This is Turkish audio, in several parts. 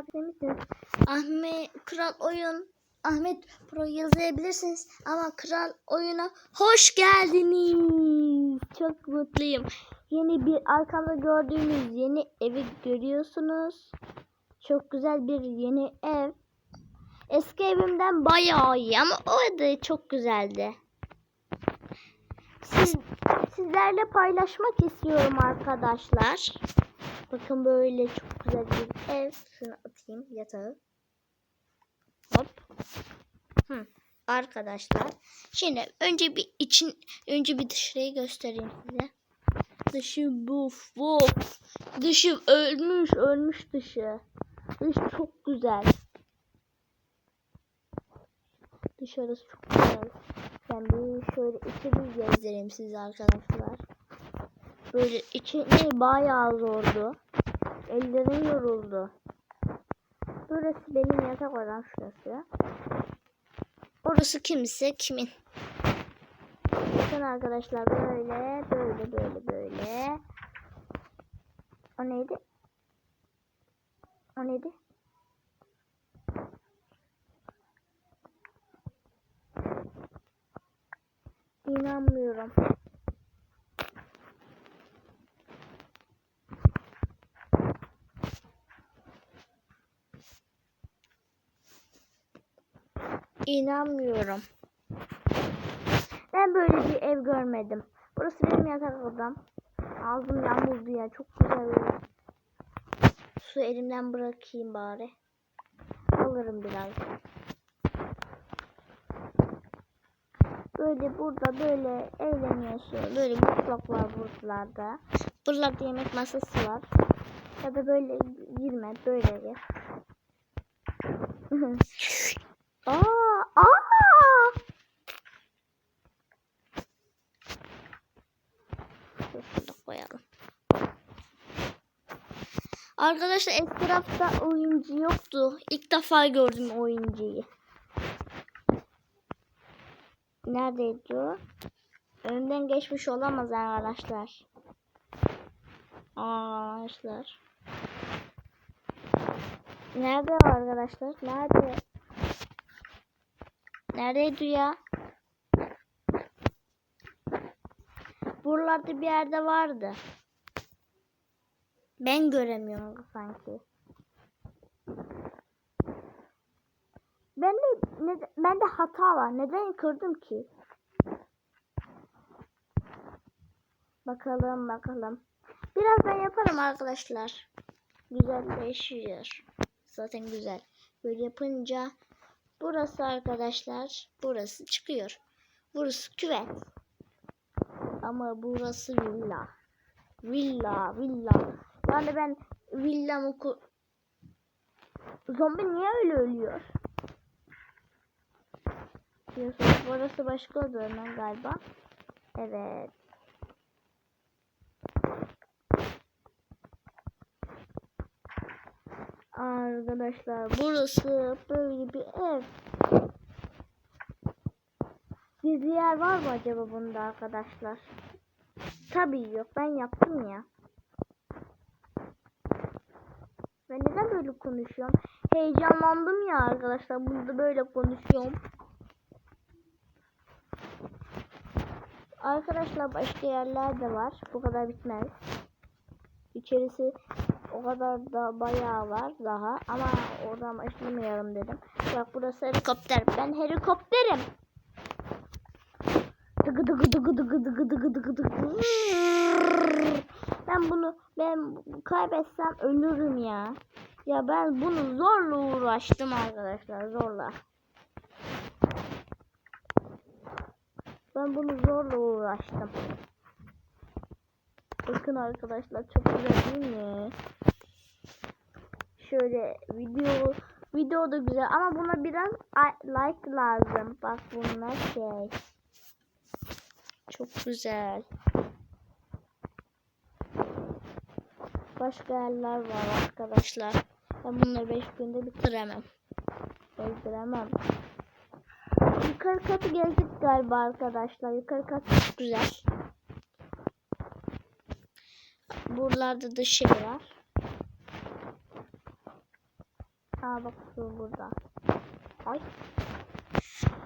Abi misiniz? Ahmet Kral Oyun Ahmet Pro yazabilirsiniz ama Kral Oyun'a hoş geldiniz. Çok mutluyum. Yeni bir arkamda gördüğünüz yeni evi görüyorsunuz. Çok güzel bir yeni ev. Eski evimden bayağı iyi ama o da çok güzeldi. Siz, sizlerle paylaşmak istiyorum arkadaşlar. Bakın böyle çok güzel bir ev. Şunu atayım yatağı. Hop. Hı. Arkadaşlar. Şimdi önce bir için önce bir dışarıyı göstereyim size. Dışı buf buf. Dışı ölmüş ölmüş dışı. Dış çok güzel. Dışarısı çok güzel. Ben bir şöyle içeri gezdireyim size arkadaşlar. Böyle içini bayağı zordu. Ellerim yoruldu. Burası benim yatak odam şurası. Orası kimse kimin. Bakın arkadaşlar böyle böyle böyle böyle. O neydi? O neydi? İnanmıyorum. İnanmıyorum. Ben böyle bir ev görmedim. Burası benim yatak odam. Ağzım yağmurdu ya. Çok güzel. Su elimden bırakayım bari. Alırım birazdan. Böyle burada böyle eğleniyorsun. Böyle mutfak var buralarda. Buralarda yemek masası var. Ya da böyle girme. Böyle gir. aa! Arkadaşlar etrafta oyuncu yoktu. İlk defa gördüm oyuncuyu. Neredeydi o? Önümden geçmiş olamaz arkadaşlar. Arkadaşlar. Nerede arkadaşlar? Nerede? Neredeydi ya? Buralarda bir yerde vardı. Ben göremiyorum sanki. Ben de ne, ben de hata var. Neden kırdım ki? Bakalım bakalım. Birazdan yaparım arkadaşlar. Güzelleşiyor. Zaten güzel. Böyle yapınca burası arkadaşlar burası çıkıyor. Burası küvet. Ama burası villa. Villa, villa. Yani ben villamı ku- Zombi niye öyle ölüyor? Diyorsunuz. Burası başka odanın galiba. Evet. Arkadaşlar burası böyle bir ev. Gizli yer var mı acaba bunda arkadaşlar? Tabii yok. Ben yaptım ya. Ben neden böyle konuşuyorum? Heyecanlandım ya arkadaşlar. Burada böyle konuşuyorum. Arkadaşlar başka yerler de var. Bu kadar bitmez. İçerisi o kadar da bayağı var daha. Ama oradan başlamayalım dedim. Bak burası helikopter. Ben helikopterim. Dıgı dıgı dıgı dıgı dıgı dıgı dıgı dıgı. Ben bunu ben kaybetsem ölürüm ya. Ya ben bunu zorla uğraştım arkadaşlar zorla. Ben bunu zorla uğraştım. Bakın arkadaşlar çok güzel değil mi? Şöyle video video da güzel ama buna biraz like lazım. Bak bunlar şey. Çok güzel. Başka yerler var arkadaşlar. Ben bunları 5 günde bitiremem. Bitiremem. Yukarı katı gezdik galiba arkadaşlar. Yukarı kat çok güzel. Buralarda da şey var. Aa bak şu burada. Ay.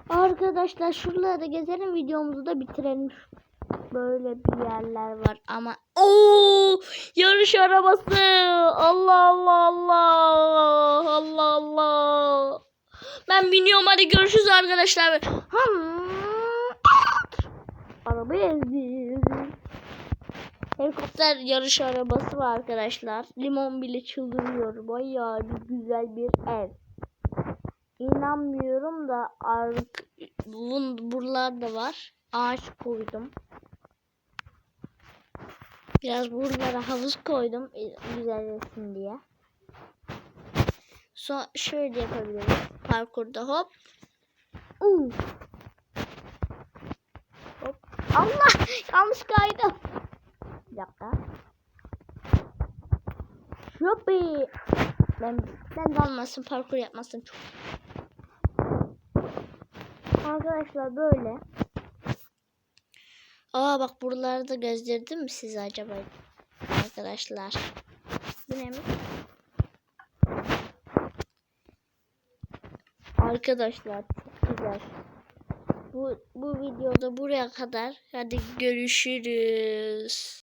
Arkadaşlar şuraları gezelim videomuzu da bitirelim. Böyle bir yerler var ama Oo! Yarış arabası. Allah Allah Allah. Allah Allah. Ben biniyorum hadi görüşürüz arkadaşlar. Araba ezdi. Helikopter yarış arabası var arkadaşlar. Limon bile çıldırıyor. Bayağı bir güzel bir ev. İnanmıyorum da bun buralarda var. Ağaç koydum. Biraz buralara havuz koydum e, güzelleşsin diye. Sonra şöyle yapabiliriz. Parkurda hop. Uu. Hop. Allah yanlış kaydım. Bir dakika. Şupi. Ben ben dalmasın parkur yapmasın çok. Arkadaşlar böyle. Aa bak buraları da gezdirdim mi size acaba? Arkadaşlar. Bu ne mi? Arkadaşlar çok güzel. Bu, bu videoda buraya kadar. Hadi görüşürüz.